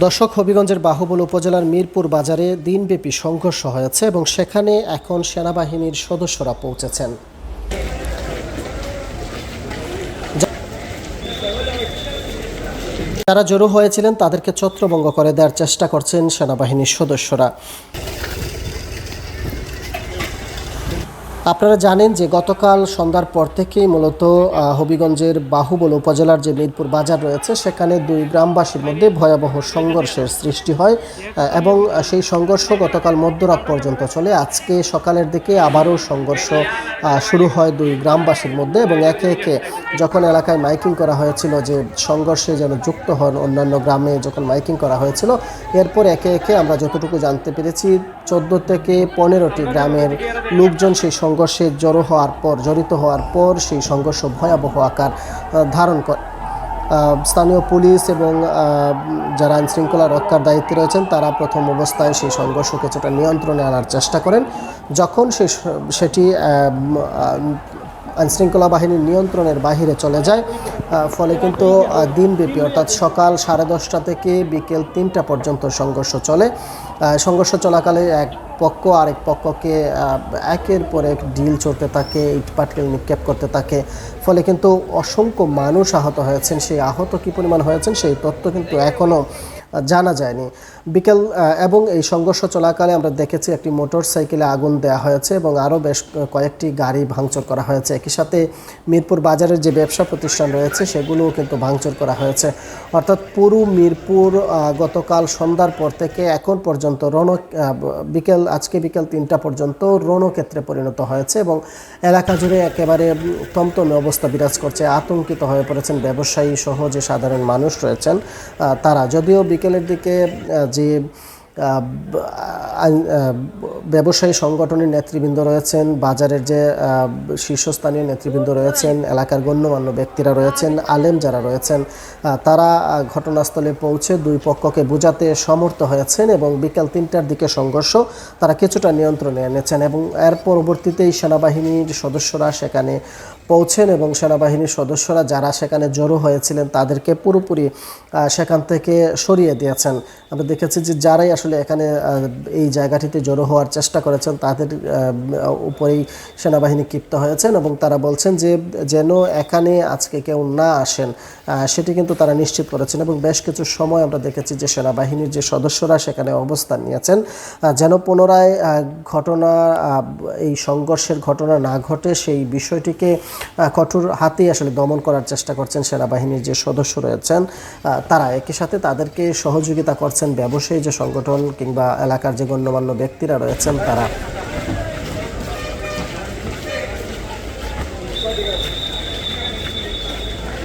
দর্শক হবিগঞ্জের বাহুবল উপজেলার মিরপুর বাজারে দিনব্যাপী সংঘর্ষ হয়েছে এবং সেখানে এখন সেনাবাহিনীর সদস্যরা পৌঁছেছেন। যারা জড়ো হয়েছিলেন তাদেরকে ছত্রভঙ্গ করে দেওয়ার চেষ্টা করছেন সেনাবাহিনীর সদস্যরা। আপনারা জানেন যে গতকাল সন্ধ্যার পর থেকেই মূলত হবিগঞ্জের বাহুবল উপজেলার যে মিরপুর বাজার রয়েছে, সেখানে দুই গ্রামবাসীর মধ্যে ভয়াবহ সংঘর্ষের সৃষ্টি হয় এবং সেই সংঘর্ষ গতকাল মধ্যরাত পর্যন্ত চলে। আজকে সকালের দিকে আবারও সংঘর্ষ শুরু হয় দুই গ্রামবাসীর মধ্যে, এবং একে একে যখন এলাকায় মাইকিং করা হয়েছিল যে সংঘর্ষে যেন যুক্ত হন অন্যান্য গ্রামে যখন মাইকিং করা হয়েছিল, এরপর একে একে আমরা যতটুকু জানতে পেরেছি, চোদ্দ থেকে পনেরোটি গ্রামের লোকজন সেই সংঘর্ষে জড়ো হওয়ার পর, জড়িত হওয়ার পর সেই সংঘর্ষ ভয়াবহ আকার ধারণ করে। স্থানীয় পুলিশ এবং যারা আইনশৃঙ্খলা রক্ষার দায়িত্বে রয়েছেন, তারা প্রথম অবস্থায় সেই সংঘর্ষ কিছুটা নিয়ন্ত্রণে আনার চেষ্টা করেন। যখন সে সেটি আইনশৃঙ্খলা বাহিনীর নিয়ন্ত্রণের বাহিরে চলে যায় ফলে কিন্তু দিনব্যাপী, অর্থাৎ সকাল সাড়ে দশটা থেকে বিকেল তিনটা পর্যন্ত সংঘর্ষ চলে। সংঘর্ষ চলাকালে এক পক্ষ আরেক পক্ষকে একের পর এক ডিল চলতে থাকে, ইট পাটকেল নিক্ষেপ করতে থাকে। ফলে কিন্তু অসংখ্য মানুষ আহত হয়েছেন। সেই আহত কী পরিমাণ হয়েছেন, সেই তথ্য কিন্তু এখনও জানা যায়নি। বিকেল এবং এই সংঘর্ষ চলাকালে আমরা দেখেছি একটি মোটর সাইকেলে আগুন দেওয়া হয়েছে এবং আরও বেশ কয়েকটি গাড়ি ভাঙচুর করা হয়েছে। একই সাথে মিরপুর বাজারের যে ব্যবসা প্রতিষ্ঠান রয়েছে, সেগুলোও কিন্তু ভাঙচুর করা হয়েছে। অর্থাৎ পুরো মিরপুর গতকাল সন্ধ্যার পর থেকে এখন পর্যন্ত রণ বিকেল, আজকে বিকেল তিনটা পর্যন্ত রণক্ষেত্রে পরিণত হয়েছে এবং এলাকা জুড়ে একেবারে থমথমে অবস্থা বিরাজ করছে। আতঙ্কিত হয়ে পড়েছেন ব্যবসায়ী সহ যে সাধারণ মানুষ রয়েছেন তারা। যদিও বিকেলের দিকে যে ব্যবসায়ী সংগঠনের নেতৃবৃন্দ রয়েছেন, বাজারের যে শীর্ষস্থানীয় নেতৃবৃন্দ রয়েছেন, এলাকার গণ্যমান্য ব্যক্তিরা রয়েছেন, আলেম যারা রয়েছেন তারা ঘটনাস্থলে পৌঁছে দুই পক্ষকে বোঝাতে সমর্থ হয়েছেন এবং বিকাল তিনটার দিকে সংঘর্ষ তারা কিছুটা নিয়ন্ত্রণে এনেছেন এবং এর পরবর্তীতেই সেনাবাহিনীর সদস্যরা সেখানে পৌঁছেন এবং সেনাবাহিনীর সদস্যরা যারা সেখানে জড়ো হয়েছিলেন তাদেরকে পুরোপুরি সেখান থেকে সরিয়ে দিয়েছেন। আমরা দেখেছি যে যারাই আসলে এখানে এই জায়গাটিতে জড়ো হওয়ার চেষ্টা করেছেন, তাদের উপরেই সেনাবাহিনী ক্ষিপ্ত হয়েছেন এবং তারা বলছেন যে যেন এখানে আজকে কেউ না আসেন সেটি কিন্তু তারা নিশ্চিত করেছেন এবং বেশ কিছু সময় আমরা দেখেছি যে সেনাবাহিনীর যে সদস্যরা সেখানে অবস্থান নিয়েছেন যেন পুনরায় ঘটনা এই সংঘর্ষের ঘটনা না ঘটে, সেই বিষয়টিকে কঠোর হাতেই আসলে দমন করার চেষ্টা করছেন সেনাবাহিনীর যে সদস্য রয়েছেন তারা। একই সাথে তাদেরকে সহযোগিতা করছেন ব্যবসায়ী যে সংগঠন কিংবা এলাকার যে গণ্যমান্য ব্যক্তিরা রয়েছেন তারা